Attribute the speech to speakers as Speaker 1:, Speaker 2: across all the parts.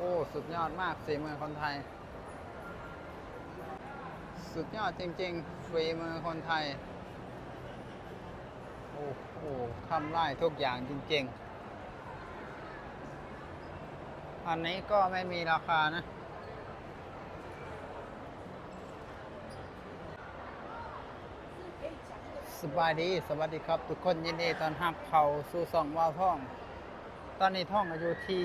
Speaker 1: โอ้ สุดยอดมากฝีมือคนไทย สุดยอดจริงๆฝีมือคนไทย โอ้โหทำได้ทุกอย่างจริงๆ อันนี้ก็ไม่มีราคานะสบายดีสวัสดีครับ ทุกคนยินดีต้อนรับเข้าสู่สองวาวท่อง ตอนนี้ท่องอยู่ที่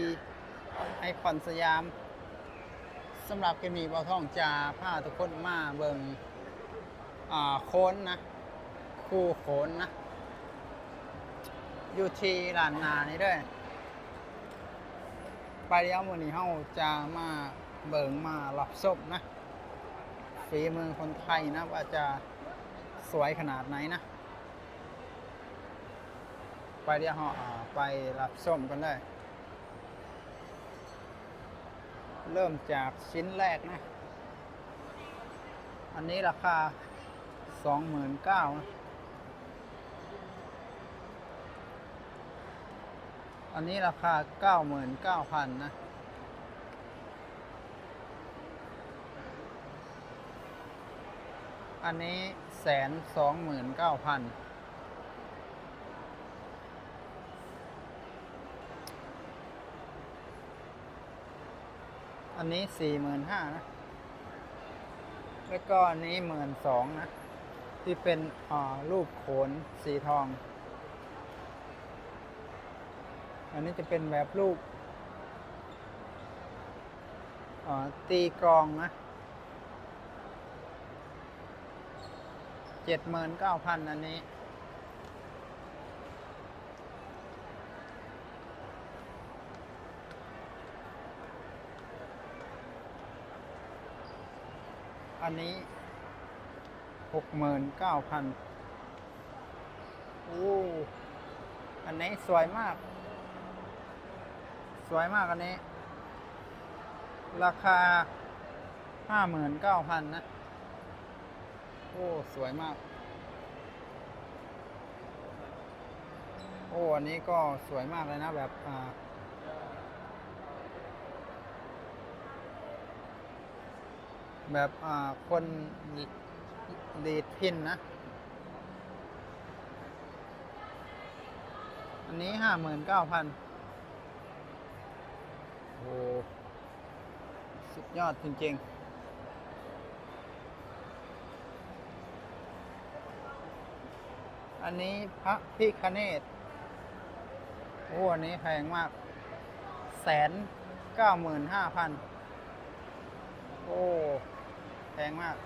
Speaker 1: ไอคอนสยามสำหรับเกมนี้วาท่องจะพาทุกคนมาเบิงอ่าโค้นนะ คู่โค้นนะ อยู่ที่ร้านนานี่ด้วยไปเดี๋ยววันนี้เฮาจะมาเบิงมารับศพนะฝีมือคนไทยนะ ว่าจะสวยขนาดไหนนะ ไปเดี๋ยวเราไปรับส้มกันเลย เริ่มจากชิ้นแรกนะ อันนี้ราคา29,000นะอันนี้ราคา99,000นะ อันนี้แสนสองหมื่นเก้าพัน อันนี้สี่หมื่นห้านะ แล้วก็อันนี้หมื่นสองนะ ที่เป็นรูปโขนสีทอง อันนี้จะเป็นแบบรูปตีกรองนะเจ็ดหมื่นเก้าพันอันนี้ อันนี้หกหมื่นเก้าพันโอ้อันนี้สวยมาก สวยมากอันนี้ ราคาห้าหมื่นเก้าพันนะ โอ้ สวยมาก โอ้ อันนี้ก็สวยมากเลยนะแบบอ่า แบบคนดีดพินนะ อันนี้ห้าหมื่นเก้าพันโอ้สุดยอดจริงๆอันนี้พระพิคเนตโอ้อันนี้แพงมาก แสนเก้าหมื่นห้าพัน โอ้ แพงมาก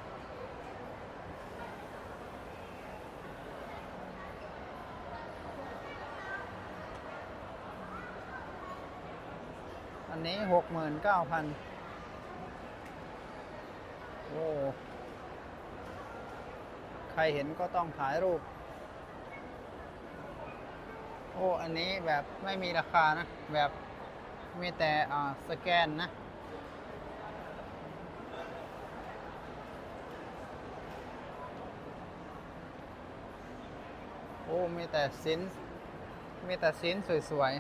Speaker 1: อันนี้หกหมื่นเก้าพันโอ้ใครเห็นก็ต้องถ่ายรูป โอ้ อันนี้แบบไม่มีราคานะ แบบมีแต่สแกนนะ มีแต่สินมีแต่สินสวย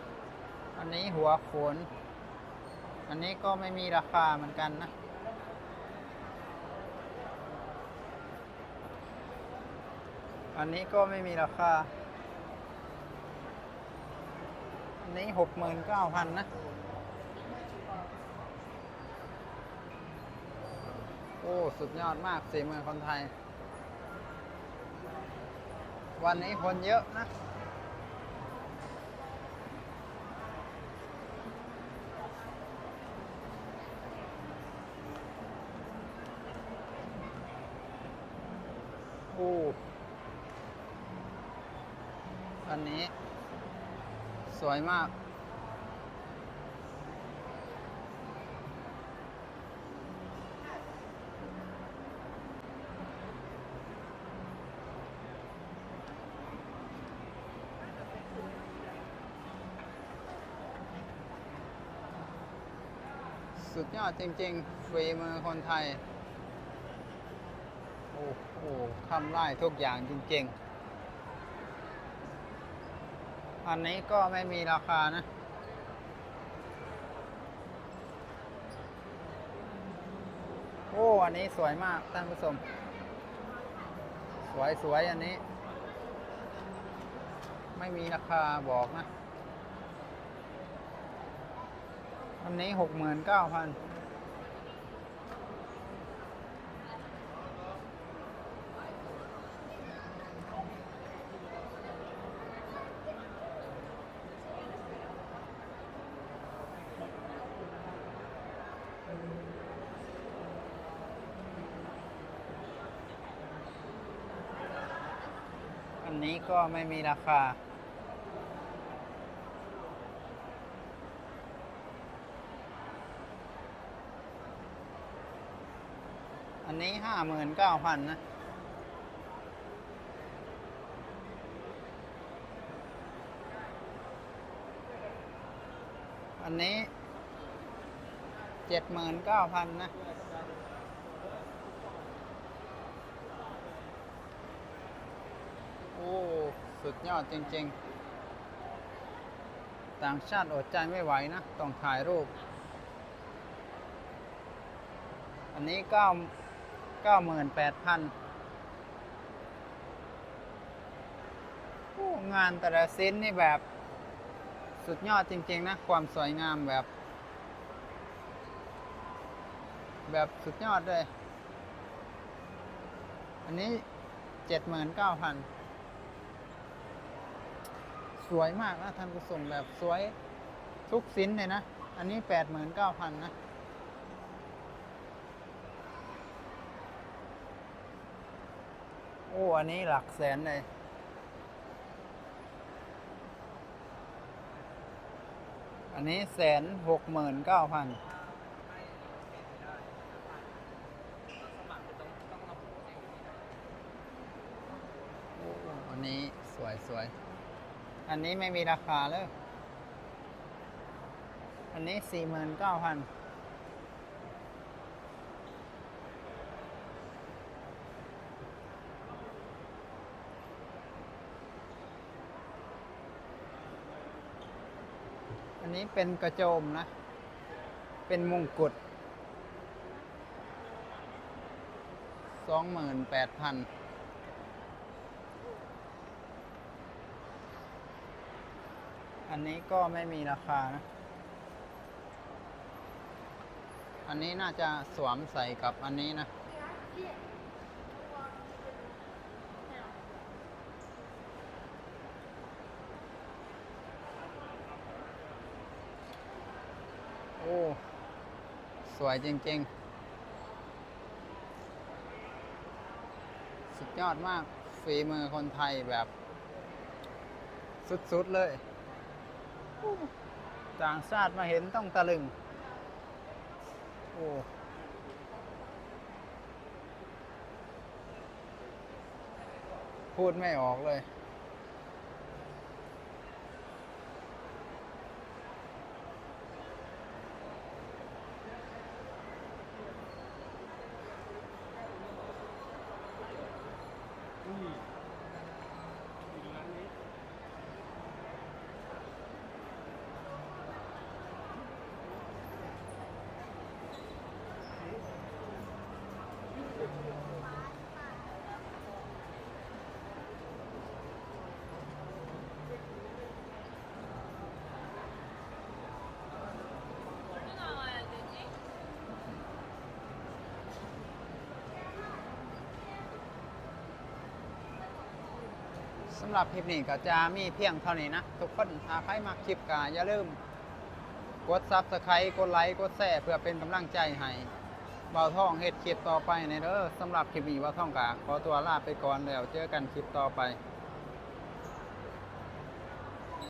Speaker 1: ๆ อันนี้หัวโขน อันนี้ก็ไม่มีราคาเหมือนกันนะ อันนี้ก็ไม่มีราคา อันนี้หกหมื่นเก้าพันนะ โอ้ สุดยอดมากสี่หมือคนไทย วันนี้คนเยอะนะ โอ้ อันนี้ สวยมาก สุดยอดจริงๆฝีมือคนไทย โอ้โหทำได้ทุกอย่างจริงๆ อันนี้ก็ไม่มีราคานะ โอ้ อันนี้สวยมากท่านผู้ชม สวยๆ อันนี้ ไม่มีราคาบอกนะ อันนี้หกหมื่นเก้าพันอันนี้ก็ไม่มีราคา นนี้ห้าหมื่นเก้าพันนะอันนี้เจ็ดหมื่นเก้าพันนะ โอ้ สุดยอดจริง ๆ ต่างชาติอดใจไม่ไหวนะ ต้องถ่ายรูป อันนี้เก้า เก้าหมื่นแปดพันงานแต่ละชิ้นนี่แบบสุดยอดจริง ๆ นะ ความสวยงามแบบ แบบสุดยอดเลย อันนี้เจ็ดหมื่นเก้าพันสวยมากนะท่านผู้ชมแบบสวยทุกสินเลยนะ อันนี้แปดหมื่นเก้าพันนะ อ้อันนี้หลักแสนเลย อันนี้แสนหกหมื่นเก้าพันอ้อันนี้สวยสวย อันนี้ไม่มีราคาเลย อันนี้สี่หมื่นเก้าพัน นี้เป็นกระโจมนะ เป็นมงกุฎสองหมื่นแปดพันอันนี้ก็ไม่มีราคานะ อันนี้น่าจะสวมใส่กับอันนี้นะ อ้ สวยจริง ๆ สุดยอดมาก ฝีมือคนไทยแบบ สุด ๆ เลยต่างชาติมาเห็นต้องตะลึง โอ้พูดไม่ออกเลย สำหรับคลิปนี้ก็จะมีเพียงเท่านี้นะ ทุกคนถ้าใครมาคลิปก็อย่าลืม กดซับสไครต์กดไลค์กดแชร์เพื่อเป็นกำลังใจให้เบาท่องเฮ็ดคลิปต่อไปในเด้อสำหรับคลิปนี้เบาท่องกาขอตัวลาไปก่อนแล้วเจอกันคลิปต่อไป